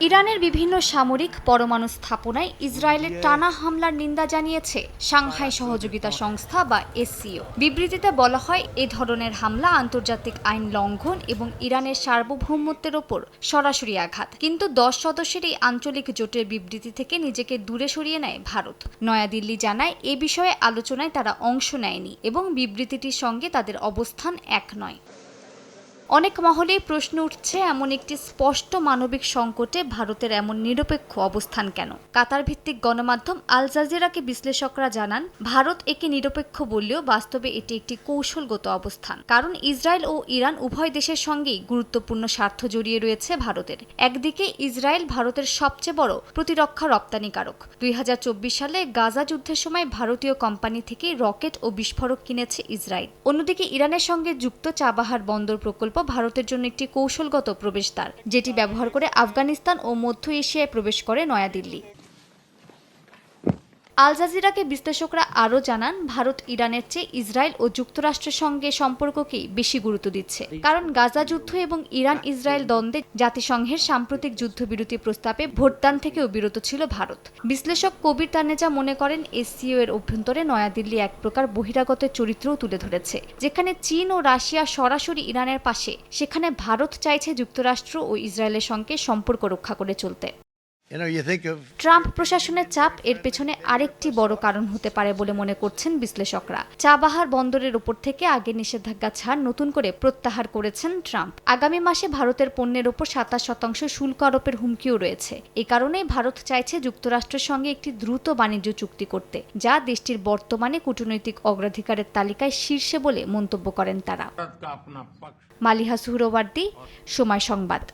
ইরানের বিভিন্ন সামরিক পরমাণু স্থাপনায় ইসরায়েলের টানা হামলার নিন্দা জানিয়েছে সাংহাই সহযোগিতা সংস্থা বা এসসিও। বিবৃতিতে বলা হয় এ ধরনের হামলা আন্তর্জাতিক আইন লঙ্ঘন এবং ইরানের সার্বভৌমত্বের ওপর সরাসরি আঘাত। কিন্তু দশ সদস্যের এই আঞ্চলিক জোটের বিবৃতি থেকে নিজেকে দূরে সরিয়ে নেয় ভারত। নয়াদিল্লি জানায় এ বিষয়ে আলোচনায় তারা অংশ নেয়নি এবং বিবৃতিটির সঙ্গে তাদের অবস্থান এক নয়। অনেক মহলেই প্রশ্ন উঠছে, এমন একটি স্পষ্ট মানবিক সংকটে ভারতের এমন নিরপেক্ষ অবস্থান কেন? কাতার ভিত্তিক গণমাধ্যম আল জাজিরাকে বিশ্লেষকরা জানান, ভারত একে নিরপেক্ষ বললেও বাস্তবে এটি একটি কৌশলগত অবস্থান। কারণ ইসরায়েল ও ইরান উভয় দেশের সঙ্গেই গুরুত্বপূর্ণ স্বার্থ জড়িয়ে রয়েছে ভারতের। একদিকে ইসরায়েল ভারতের সবচেয়ে বড় প্রতিরক্ষা রপ্তানিকারক। দুই হাজার চব্বিশ সালে গাজা যুদ্ধের সময় ভারতীয় কোম্পানি থেকে রকেট ও বিস্ফোরক কিনেছে ইসরায়েল। অন্যদিকে ইরানের সঙ্গে যুক্ত চাবাহার বন্দর প্রকল্প ভারতের জন্য একটি কৌশলগত প্রবেশদ্বার, যেটি ব্যবহার করে আফগানিস্তান ও মধ্য এশিয়ায় প্রবেশ করে নয়াদিল্লি। আল জাজিরাকে বিশ্লেষকরা আরও জানান, ভারত ইরানের চেয়ে ইসরায়েল ও যুক্তরাষ্ট্রের সঙ্গে সম্পর্ককেই বেশি গুরুত্ব দিচ্ছে। কারণ গাজা যুদ্ধ এবং ইরান ইসরায়েল দ্বন্দ্বে জাতিসংঘের সাম্প্রতিক যুদ্ধবিরতি প্রস্তাবে ভোটদান থেকেও বিরত ছিল ভারত। বিশ্লেষক কবির তানেজা মনে করেন এসসিও এর অভ্যন্তরে নয়াদিল্লি এক প্রকার বহিরাগতের চরিত্রও তুলে ধরেছে, যেখানে চীন ও রাশিয়া সরাসরি ইরানের পাশে, সেখানে ভারত চাইছে যুক্তরাষ্ট্র ও ইসরায়েলের সঙ্গে সম্পর্ক রক্ষা করে চলতে। ট্রাম্প প্রশাসনের চাপ এর পেছনে আরেকটি বড় কারণ হতে পারে বলে মনে করছেন বিশ্লেষকরা। চাবাহার বন্দরের উপর থেকে আগে নিষেধাজ্ঞা ছাড় নতুন করে প্রত্যাহার করেছেন ট্রাম্প। আগামী মাসে ভারতের পণ্যের ওপর সাতাশ শতাংশ শুল্ক আরোপের হুমকিও রয়েছে। এ কারণেই ভারত চাইছে যুক্তরাষ্ট্রের সঙ্গে একটি দ্রুত বাণিজ্য চুক্তি করতে, যা দেশটির বর্তমানে কূটনৈতিক অগ্রাধিকারের তালিকায় শীর্ষে বলে মন্তব্য করেন তারা। মালিহা সুহরওয়ার্দি, সময় সংবাদ।